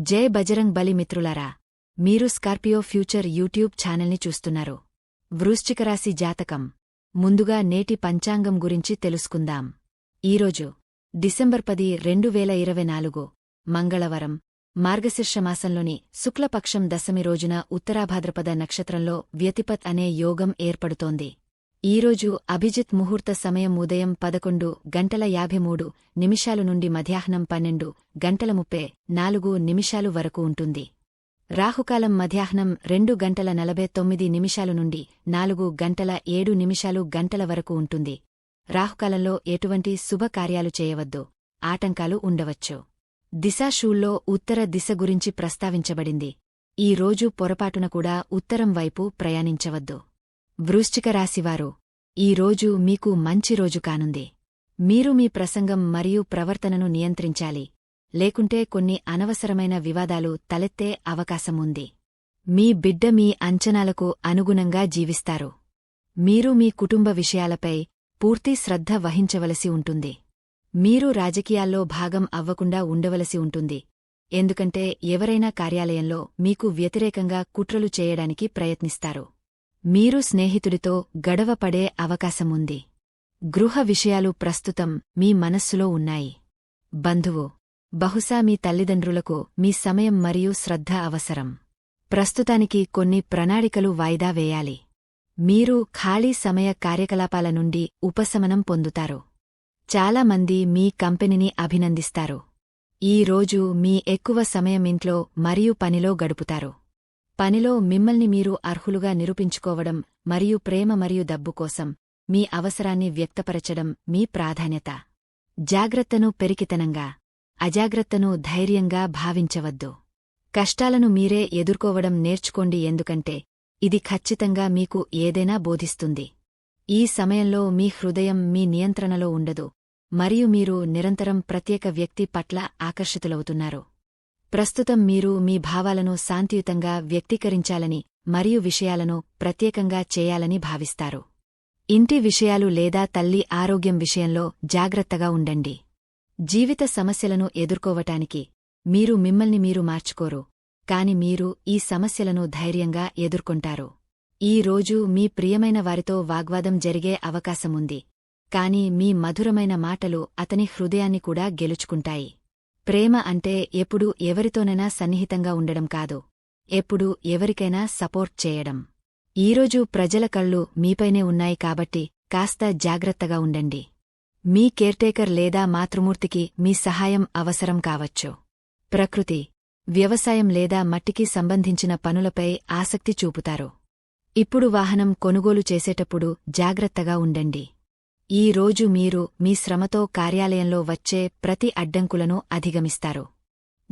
జై బజరంగ్ బలి మిత్రులారా మీరు స్కార్పియో ఫ్యూచర్ యూట్యూబ్ ఛానల్ని చూస్తున్నారు. వృశ్చికరాశి జాతకం. ముందుగా నేటి పంచాంగం గురించి తెలుసుకుందాం. ఈరోజు డిసెంబర్ పది రెండు వేల ఇరవై నాలుగు మంగళవారం మార్గశీర్షమాసంలోని శుక్లపక్షం దశమి రోజున ఉత్తరాభాద్రపద నక్షత్రంలో వ్యతిపత్ అనే యోగం ఏర్పడుతోంది. ఈరోజు అభిజిత్ ముహూర్త సమయం ఉదయం పదకొండు గంటల యాభై మూడు నిమిషాలు నుండి మధ్యాహ్నం పన్నెండు గంటల ముప్పై నాలుగు నిమిషాలు వరకు ఉంటుంది. రాహుకాలం మధ్యాహ్నం రెండు గంటల నలభై తొమ్మిది నిమిషాలు నుండి నాలుగు గంటల ఏడు నిమిషాలు గంటల వరకు ఉంటుంది. రాహుకాలంలో ఎటువంటి శుభకార్యాలు చేయవద్దు. ఆటంకాలు ఉండవచ్చు. దిశాషూల్లో ఉత్తర దిశ గురించి ప్రస్తావించబడింది. ఈ రోజు పొరపాటున కూడా ఉత్తరం వైపు ప్రయాణించవద్దు. వృశ్చిక రాశివారు ఈ రోజు మీకు మంచి రోజు కానుంది. మీరు మీ ప్రసంగం మరియు ప్రవర్తనను నియంత్రించాలి. లేకుంటే కొన్ని అనవసరమైన వివాదాలు తలెత్తే అవకాశం ఉంది. మీ బిడ్డ మీ అంచనాలకు అనుగుణంగా జీవిస్తారు. మీరు మీ కుటుంబ విషయాలపై పూర్తి శ్రద్ధ వహించవలసి ఉంటుంది. మీరు రాజకీయాల్లో భాగం అవ్వకుండా ఉండవలసి ఉంటుంది. ఎందుకంటే ఎవరైనా కార్యాలయంలో మీకు వ్యతిరేకంగా కుట్రలు చేయడానికి ప్రయత్నిస్తారు. మీరు స్నేహితుడితో గడవపడే అవకాశముంది. గృహ విషయాలు ప్రస్తుతం మీ మనస్సులో ఉన్నాయి. బంధువు బహుశా మీ తల్లిదండ్రులకు మీ సమయం మరియు శ్రద్ధ అవసరం. ప్రస్తుతానికి కొన్ని ప్రణాళికలు వాయిదా వేయాలి. మీరు ఖాళీ సమయ కార్యకలాపాల నుండి ఉపశమనం పొందుతారు. చాలామంది మీ కంపెనీని అభినందిస్తారు. ఈ రోజు మీ ఎక్కువ సమయం ఇంట్లో మరియు పనిలో గడుపుతారు. పనిలో మిమ్మల్ని మీరు అర్హులుగా నిరూపించుకోవడం మరియు ప్రేమ మరియు డబ్బు కోసం మీ అవసరాన్ని వ్యక్తపరచడం మీ ప్రాధాన్యత. జాగ్రత్తను పెరికితనంగా అజాగ్రత్తను ధైర్యంగా భావించవద్దు. కష్టాలను మీరే ఎదుర్కోవడం నేర్చుకోండి ఎందుకంటే ఇది ఖచ్చితంగా మీకు ఏదైనా బోధిస్తుంది. ఈ సమయంలో మీ హృదయం మీ నియంత్రణలో ఉండదు మరియు మీరు నిరంతరం ప్రత్యేక వ్యక్తి పట్ల ఆకర్షితులవుతున్నారు. ప్రస్తుతం మీరు మీ భావాలను శాంతియుతంగా వ్యక్తీకరించాలని మరియు విషయాలను ప్రత్యేకంగా చేయాలని భావిస్తారు. ఇంటి విషయాలు లేదా తల్లి ఆరోగ్యం విషయంలో జాగ్రత్తగా ఉండండి. జీవిత సమస్యలను ఎదుర్కోవటానికి మీరు మిమ్మల్ని మీరు మార్చుకోరు కాని మీరు ఈ సమస్యలను ధైర్యంగా ఎదుర్కొంటారు. ఈ రోజు మీ ప్రియమైన వారితో వాగ్వాదం జరిగే అవకాశముంది కాని మీ మధురమైన మాటలు అతని హృదయాన్ని కూడా గెలుచుకుంటాయి. ప్రేమ అంటే ఎప్పుడూ ఎవరితోనైనా సన్నిహితంగా ఉండడం కాదు. ఎప్పుడూ ఎవరికైనా సపోర్ట్ చేయడం. ఈరోజు ప్రజల కళ్ళు మీపైనే ఉన్నాయి కాబట్టి కాస్త జాగ్రత్తగా ఉండండి. మీ కేర్టేకర్ లేదా మాతృమూర్తికి మీ సహాయం అవసరం కావచ్చు. ప్రకృతి వ్యవసాయం లేదా మట్టికి సంబంధించిన పనులపై ఆసక్తి చూపుతారు. ఇప్పుడు వాహనం కొనుగోలు చేసేటప్పుడు జాగ్రత్తగా ఉండండి. ఈ రోజు మీరు మీ శ్రమతో కార్యాలయంలో వచ్చే ప్రతి అడ్డంకులను అధిగమిస్తారు.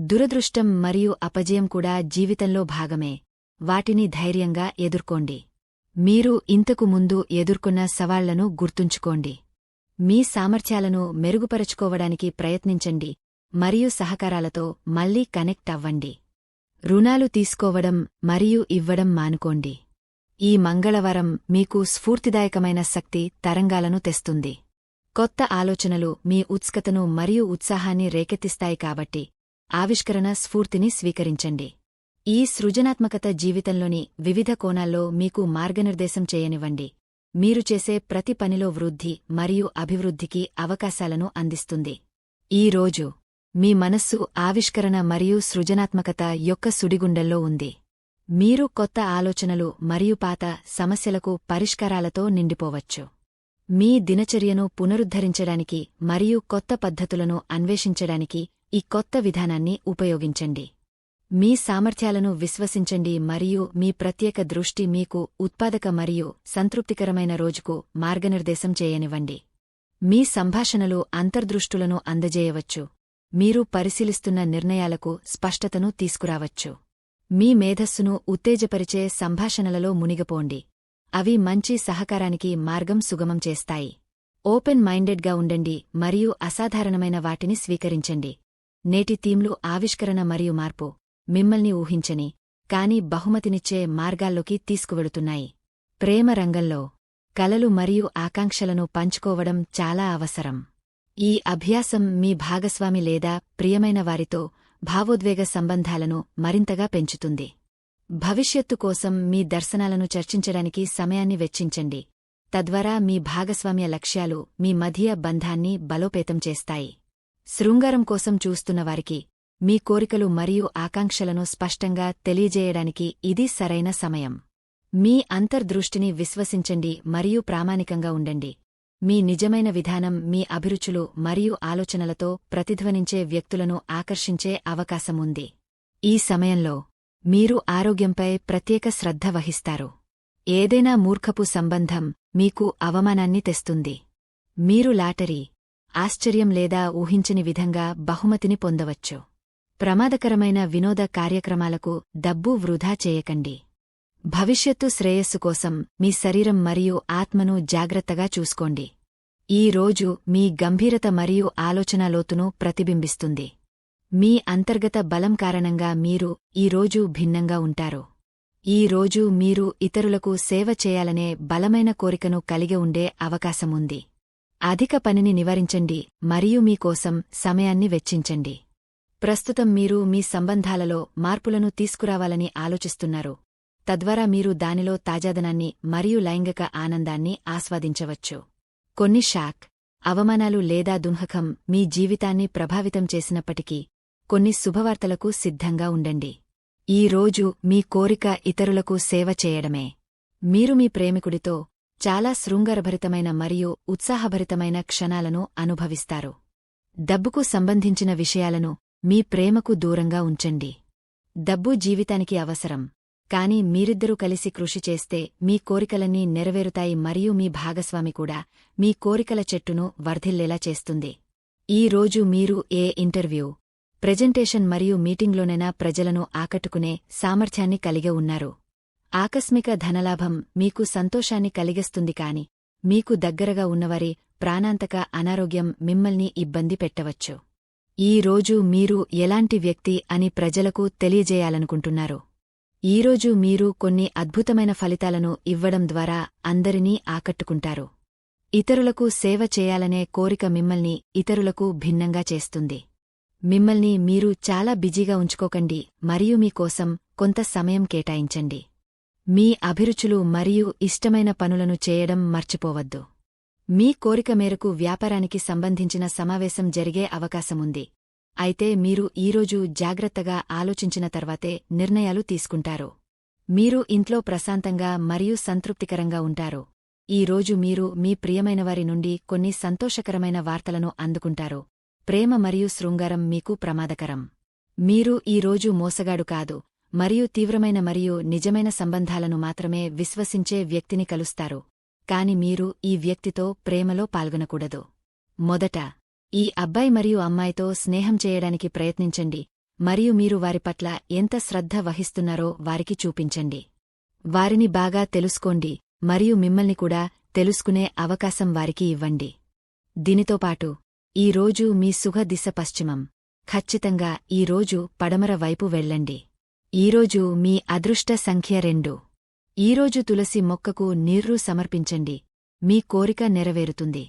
దురదృష్టం మరియు అపజయం కూడా జీవితంలో భాగమే. వాటిని ధైర్యంగా ఎదుర్కోండి. మీరు ఇంతకు ముందు ఎదుర్కొన్న సవాళ్ళను గుర్తుంచుకోండి. మీ సామర్థ్యాలను మెరుగుపరచుకోవడానికి ప్రయత్నించండి మరియు సహకారాలతో మళ్ళీ కనెక్ట్ అవ్వండి. రుణాలు తీసుకోవడం మరియు ఇవ్వడం మానుకోండి. ఈ మంగళవారం మీకు స్ఫూర్తిదాయకమైన శక్తి తరంగాలను తెస్తుంది. కొత్త ఆలోచనలు మీ ఉత్స్కతను మరియు ఉత్సాహాన్ని రేకెత్తిస్తాయి కాబట్టి ఆవిష్కరణ స్ఫూర్తిని స్వీకరించండి. ఈ సృజనాత్మకత జీవితంలోని వివిధ కోణాల్లో మీకు మార్గనిర్దేశం చేయనివ్వండి. మీరు చేసే ప్రతి పనిలో వృద్ధి మరియు అభివృద్ధికి అవకాశాలను అందిస్తుంది. ఈ రోజు మీ మనస్సు ఆవిష్కరణ మరియు సృజనాత్మకత యొక్క సుడిగుండెల్లో ఉంది. మీరు కొత్త ఆలోచనలు మరియు పాత సమస్యలకు పరిష్కారాలతో నిండిపోవచ్చు. మీ దినచర్యను పునరుద్ధరించడానికి మరియు కొత్త పద్ధతులను అన్వేషించడానికి ఈ కొత్త విధానాన్ని ఉపయోగించండి. మీ సామర్థ్యాలను విశ్వసించండి మరియు మీ ప్రత్యేక దృష్టి మీకు ఉత్పాదక మరియు సంతృప్తికరమైన రోజుకు మార్గనిర్దేశం చేయనివ్వండి. మీ సంభాషణలు అంతర్దృష్టులను అందజేయవచ్చు. మీరు పరిశీలిస్తున్న నిర్ణయాలకు స్పష్టతను తీసుకురావచ్చు. మీ మేధస్సును ఉత్తేజపరిచే సంభాషణలలో మునిగపోండి. అవి మంచి సహకారానికి మార్గం సుగమం చేస్తాయి. ఓపెన్ మైండెడ్గా ఉండండి మరియు అసాధారణమైన వాటిని స్వీకరించండి. నేటి థీమ్లు ఆవిష్కరణ మరియు మార్పు. మిమ్మల్ని ఊహించని కాని బహుమతినిచ్చే మార్గాల్లోకి తీసుకువెళుతున్నాయి. ప్రేమ రంగంలో కలలు మరియు ఆకాంక్షలను పంచుకోవడం చాలా అవసరం. ఈ అభ్యాసం మీ భాగస్వామి లేదా ప్రియమైన వారితో భావోద్వేగ సంబంధాలను మరింతగా పెంచుతుంది. భవిష్యత్తు కోసం మీ దర్శనాలను చర్చించడానికి సమయాన్ని వెచ్చించండి. తద్వారా మీ భాగస్వామ్య లక్ష్యాలు మీ మధ్య బంధాన్ని బలోపేతం చేస్తాయి. శృంగారం కోసం చూస్తున్నవారికి మీ కోరికలు మరియు ఆకాంక్షలను స్పష్టంగా తెలియజేయడానికి ఇది సరైన సమయం. మీ అంతర్దృష్టిని విశ్వసించండి మరియు ప్రామాణికంగా ఉండండి. మీ నిజమైన విధానం మీ అభిరుచులు మరియు ఆలోచనలతో ప్రతిధ్వనించే వ్యక్తులను ఆకర్షించే అవకాశముంది. ఈ సమయంలో మీరు ఆరోగ్యంపై ప్రత్యేక శ్రద్ధ వహిస్తారు. ఏదైనా మూర్ఖపు సంబంధం మీకు అవమానాన్ని తెస్తుంది. మీరు లాటరీ ఆశ్చర్యం లేదా ఊహించని విధంగా బహుమతిని పొందవచ్చు. ప్రమాదకరమైన వినోద కార్యక్రమాలకు డబ్బు వృధా చేయకండి. భవిష్యత్తు శ్రేయస్సు కోసం మీ శరీరం మరియు ఆత్మను జాగ్రత్తగా చూసుకోండి. ఈ రోజు మీ గంభీరత మరియు ఆలోచన లోతును ప్రతిబింబిస్తుంది. మీ అంతర్గత బలం కారణంగా మీరు ఈ రోజు భిన్నంగా ఉంటారు. ఈ రోజు మీరు ఇతరులకు సేవ చేయాలనే బలమైన కోరికను కలిగి ఉండే అవకాశముంది అధిక పనిని నివారించండి మరియు మీకోసం సమయాన్ని వెచ్చించండి. ప్రస్తుతం మీరు మీ సంబంధాలలో మార్పులను తీసుకురావాలని ఆలోచిస్తున్నారు. తద్వారా మీరు దానిలో తాజాదనాన్ని మరియు లైంగిక ఆనందాన్ని ఆస్వాదించవచ్చు. కొన్ని షాక్ అవమానాలు లేదా దుంహకం మీ జీవితాన్ని ప్రభావితం చేసినప్పటికీ కొన్ని శుభవార్తలకు సిద్ధంగా ఉండండి. ఈ రోజు మీ కోరిక ఇతరులకు సేవ చేయడమే. మీరు మీ ప్రేమికుడితో చాలా శృంగరభరితమైన మరియు ఉత్సాహభరితమైన క్షణాలను అనుభవిస్తారు. డబ్బుకు సంబంధించిన విషయాలను మీ ప్రేమకు దూరంగా ఉంచండి. డబ్బు జీవితానికి అవసరం. కాని మీరిద్దరూ కలిసి కృషి చేస్తే మీ కోరికలన్నీ నెరవేరుతాయి మరియు మీ భాగస్వామి కూడా మీ కోరికల చెట్టును వర్ధిల్లేలా చేస్తుంది. ఈ రోజు మీరు ఏ ఇంటర్వ్యూ ప్రెజెంటేషన్ మరియు మీటింగ్లోనైనా ప్రజలను ఆకట్టుకునే సామర్థ్యాన్ని కలిగి ఉన్నారు. ఆకస్మిక ధనలాభం మీకు సంతోషాన్ని కలిగిస్తుంది కాని మీకు దగ్గరగా ఉన్నవారి ప్రాణాంతక అనారోగ్యం మిమ్మల్ని ఇబ్బంది పెట్టవచ్చు. ఈ రోజు మీరు ఎలాంటి వ్యక్తి అని ప్రజలకు తెలియజేయాలనుకుంటున్నారు? ఈరోజు మీరు కొన్ని అద్భుతమైన ఫలితాలను ఇవ్వడం ద్వారా అందరినీ ఆకట్టుకుంటారు. ఇతరులకు సేవ చేయాలనే కోరిక మిమ్మల్ని ఇతరులకు భిన్నంగా చేస్తుంది. మిమ్మల్ని మీరు చాలా బిజీగా ఉంచుకోకండి మరియు మీకోసం కొంత సమయం కేటాయించండి. మీ అభిరుచులు మరియు ఇష్టమైన పనులను చేయడం మర్చిపోవద్దు. మీ కోరిక మేరకు వ్యాపారానికి సంబంధించిన సమావేశం జరిగే అవకాశముంది. అయితే మీరు ఈరోజు జాగ్రత్తగా ఆలోచించిన తర్వాతే నిర్ణయాలు తీసుకుంటారు. మీరు ఇంట్లో ప్రశాంతంగా మరియు సంతృప్తికరంగా ఉంటారు. ఈ రోజు మీరు మీ ప్రియమైనవారి నుండి కొన్ని సంతోషకరమైన వార్తలను అందుకుంటారు. ప్రేమ మరియు శృంగారం మీకు ప్రమాదకరం. మీరు ఈ రోజు మోసగాడు కాదు మరియు తీవ్రమైన మరియు నిజమైన సంబంధాలను మాత్రమే విశ్వసించే వ్యక్తిని కలుస్తారు. కాని మీరు ఈ వ్యక్తితో ప్రేమలో పాల్గొనకూడదు. మొదట ఈ అబ్బాయి మరియు అమ్మాయితో స్నేహం చేయడానికి ప్రయత్నించండి మరియు మీరు వారి పట్ల ఎంత శ్రద్ధ వహిస్తున్నారో వారికి చూపించండి. వారిని బాగా తెలుసుకోండి మరియు మిమ్మల్ని కూడా తెలుసుకునే అవకాశం వారికి ఇవ్వండి. దీనితోపాటు ఈ రోజు మీ సుఖ దిశ పశ్చిమం. ఖచ్చితంగా ఈ రోజు పడమర వైపు వెళ్ళండి. ఈరోజు మీ అదృష్ట సంఖ్య రెండు. ఈరోజు తులసి మొక్కకు నీర్రు సమర్పించండి. మీ కోరిక నెరవేరుతుంది.